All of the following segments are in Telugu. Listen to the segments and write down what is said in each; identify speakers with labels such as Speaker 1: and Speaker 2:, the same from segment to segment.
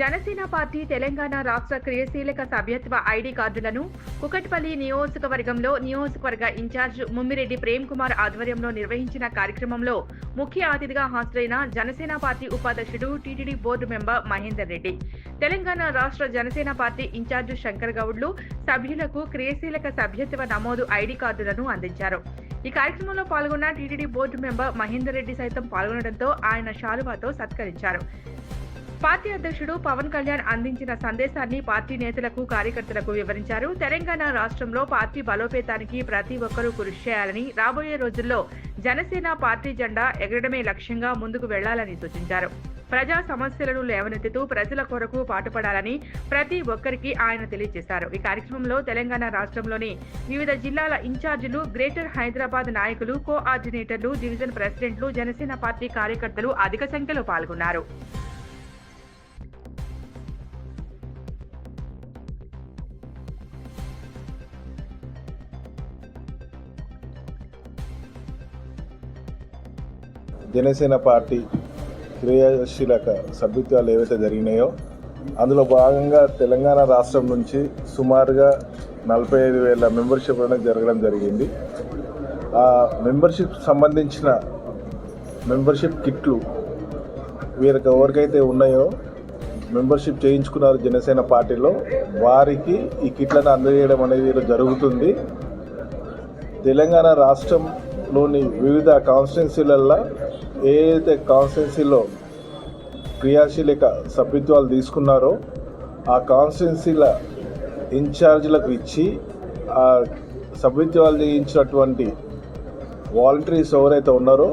Speaker 1: జనసేన పార్టీ తెలంగాణ రాష్ట్ర క్రియాశీలక సభ్యత్వ ఐడి కార్డులను కుకట్పల్లి నియోజకవర్గంలో నియోజకవర్గ ఇన్ఛార్జ్ ముమ్మిరెడ్డి ప్రేమ్ కుమార్ ఆధ్వర్యంలో నిర్వహించిన కార్యక్రమంలో ముఖ్య అతిథిగా హాజరైన జనసేన పార్టీ ఉపాధ్యక్షుడు TTD board member Mahender Reddy. Telangana రాష్ట్ర Janasena party in charge Shankar గౌడ్లు సభ్యులకు క్రియాశీలక సభ్యత్వ నమోదు ఐడి కార్డులను అందించారు. ఈ కార్యక్రమంలో పాల్గొన్న TTD board member Mahender Reddy సైతం పాల్గొనడంతో ఆయన శాలువాతో సత్కరించారు. పార్టీ అధ్యక్షుడు పవన్ కళ్యాణ్ అందించిన సందేశాన్ని పార్టీ నేతలకు కార్యకర్తలకు వివరించారు. తెలంగాణ రాష్ట్రంలో పార్టీ బలోపేతానికి ప్రతి ఒక్కరూ కృషి చేయాలని రాబోయే రోజుల్లో జనసేన పార్టీ జెండా ఎగరడమే లక్ష్యంగా ముందుకు వెళ్ళాలని సూచించారు. ప్రజా సమస్యలను లేవనెత్తుతూ ప్రజల కొరకు పాటుపడాలని ప్రతి ఒక్కరికి ఆయన తెలియజేశారు. ఈ కార్యక్రమంలో తెలంగాణ రాష్ట్రంలోని వివిధ జిల్లాల ఇన్ఛార్జీలు గ్రేటర్ హైదరాబాద్ నాయకులు కోఆర్డినేటర్లు డివిజన్ ప్రెసిడెంట్లు జనసేన పార్టీ కార్యకర్తలు అధిక సంఖ్యలో పాల్గొన్నారు.
Speaker 2: జనసేన పార్టీ క్రియాశీలక సభ్యత్వాలు ఏవైతే జరిగినాయో అందులో భాగంగా తెలంగాణ రాష్ట్రం నుంచి సుమారుగా నలభై ఐదు వేల మెంబర్షిప్ అనేది జరగడం జరిగింది. ఆ మెంబర్షిప్ సంబంధించిన మెంబర్షిప్ కిట్లు వీరికి ఎవరికైతే ఉన్నాయో మెంబర్షిప్ చేయించుకున్నారు జనసేన పార్టీలో వారికి ఈ కిట్లను అందజేయడం అనేది జరుగుతుంది. తెలంగాణ రాష్ట్రంలోని వివిధ కాన్స్టిట్యున్సీలల్లో ఏదైతే కాన్స్టిట్యున్సీలో క్రియాశీలక సభ్యత్వాలు తీసుకున్నారో ఆ కాన్స్టిట్యున్సీల ఇన్ఛార్జీలకు ఇచ్చి ఆ సభ్యత్వాలు చేయించినటువంటి వాలంటీర్స్ ఎవరైతే ఉన్నారో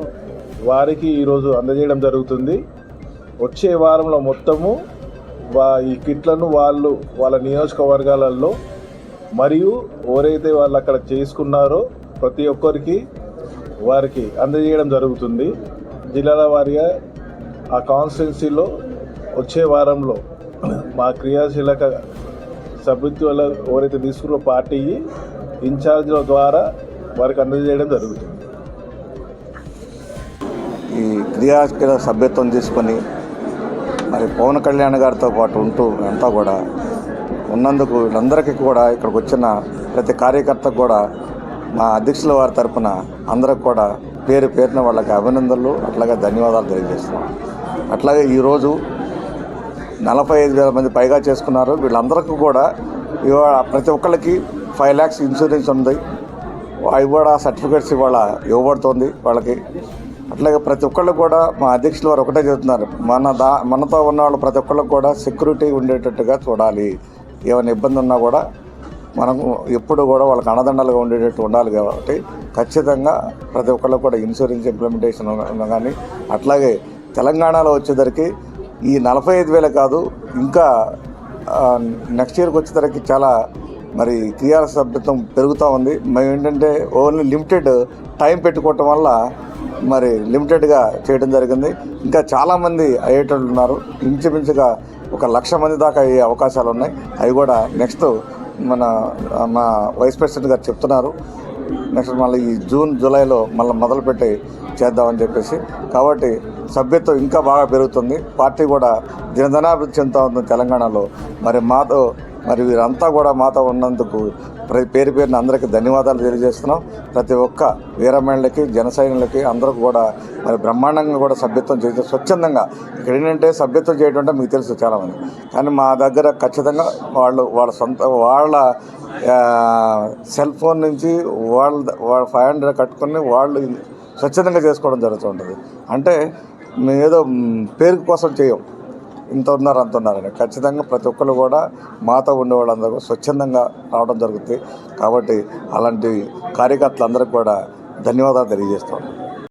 Speaker 2: వారికి ఈరోజు అందజేయడం జరుగుతుంది. వచ్చే వారంలో మొత్తము వా ఈ కిట్లను వాళ్ళు వాళ్ళ నియోజకవర్గాలలో మరియు ఎవరైతే వాళ్ళు అక్కడ చేసుకున్నారో ప్రతి ఒక్కరికి వారికి అందజేయడం జరుగుతుంది. జిల్లాల వారీగా ఆ కాన్స్టిట్యున్సీలో వచ్చే వారంలో మా క్రియాశీలక సభ్యత్వాలు ఎవరైతే తీసుకున్న పార్టీ ఇన్ఛార్జ్ల ద్వారా వారికి అందజేయడం జరుగుతుంది.
Speaker 3: ఈ క్రియాశీల సభ్యత్వం తీసుకొని మరి పవన్ కళ్యాణ్ గారితో పాటు ఉంటూ అంతా కూడా ఉన్నందుకు వీళ్ళందరికీ కూడా ఇక్కడికి వచ్చిన ప్రతి కార్యకర్తకు కూడా మా అధ్యక్షుల వారి తరపున అందరికి కూడా పేరు పేరున వాళ్ళకి అభినందనలు అట్లాగే ధన్యవాదాలు తెలియజేస్తున్నాం. అట్లాగే ఈరోజు నలభై ఐదు వేల మంది పైగా చేసుకున్నారు. వీళ్ళందరికీ కూడా ఇవాళ ప్రతి ఒక్కళ్ళకి ఫైవ్ ల్యాక్స్ ఇన్సూరెన్స్ ఉంది. అవి కూడా సర్టిఫికేట్స్ ఇవాళ ఇవ్వబడుతుంది వాళ్ళకి. అట్లాగే ప్రతి ఒక్కళ్ళు కూడా మా అధ్యక్షులు వారు ఒకటే చెబుతున్నారు. మన దా మనతో ఉన్న వాళ్ళు ప్రతి ఒక్కళ్ళకి కూడా సెక్యూరిటీ ఉండేటట్టుగా చూడాలి. ఏమైనా ఇబ్బంది ఉన్నా కూడా మనము ఎప్పుడు కూడా వాళ్ళకి అన్నదండలుగా ఉండేటట్టు ఉండాలి కాబట్టి ఖచ్చితంగా ప్రతి ఒక్కళ్ళకి కూడా ఇన్సూరెన్స్ ఇంప్లిమెంటేషన్ కానీ అట్లాగే తెలంగాణలో వచ్చేసరికి ఈ నలభై ఐదు వేలు కాదు ఇంకా నెక్స్ట్ ఇయర్కి వచ్చేసరికి చాలా మరి క్రియాల సభ్యత్వం పెరుగుతూ ఉంది. మేము ఏంటంటే ఓన్లీ లిమిటెడ్ టైం పెట్టుకోవటం వల్ల మరి లిమిటెడ్గా చేయడం జరిగింది. ఇంకా చాలామంది అయ్యేటట్లు ఉన్నారు. ఇంచుమించుగా ఒక లక్ష మంది దాకా అయ్యే అవకాశాలు ఉన్నాయి. అవి కూడా నెక్స్ట్ మన మా వైస్ ప్రెసిడెంట్ గారు చెప్తున్నారు. నెక్స్ట్ మళ్ళీ ఈ జూన్ జూలైలో మళ్ళీ మొదలుపెట్టి చేద్దామని చెప్పేసి. కాబట్టి సభ్యత్వం ఇంకా బాగా పెరుగుతుంది. పార్టీ కూడా దినదనాభివృద్ధి చెందుతూ ఉంది తెలంగాణలో. మరి మాతో మరి వీరంతా కూడా మాతో ఉన్నందుకు ప్రతి పేరు పేరున అందరికీ ధన్యవాదాలు తెలియజేస్తున్నాం. ప్రతి ఒక్క వీరమణులకి జన సైనికులకి కూడా మరి బ్రహ్మాండంగా కూడా సభ్యత్వం చేసి స్వచ్ఛందంగా ఇక్కడ ఏంటంటే సభ్యత్వం చేయడం అంటే మీకు తెలుసు చాలామంది. కానీ మా దగ్గర ఖచ్చితంగా వాళ్ళు వాళ్ళ సొంత వాళ్ళ సెల్ ఫోన్ నుంచి వాళ్ళ వాళ్ళ ఫైవ్ హండ్రెడ్ కట్టుకొని వాళ్ళు స్వచ్ఛందంగా చేసుకోవడం జరుగుతుంటుంది అంటే మేము ఏదో పేరు కోసం చేయం. ఇంత ఉన్నారు అంత ఉన్నారని ఖచ్చితంగా ప్రతి ఒక్కరు కూడా మాతో ఉండే వాళ్ళందరూ స్వచ్ఛందంగా రావడం జరుగుతుంది. కాబట్టి అలాంటి కార్యకర్తలందరికీ కూడా ధన్యవాదాలు తెలియజేస్తాను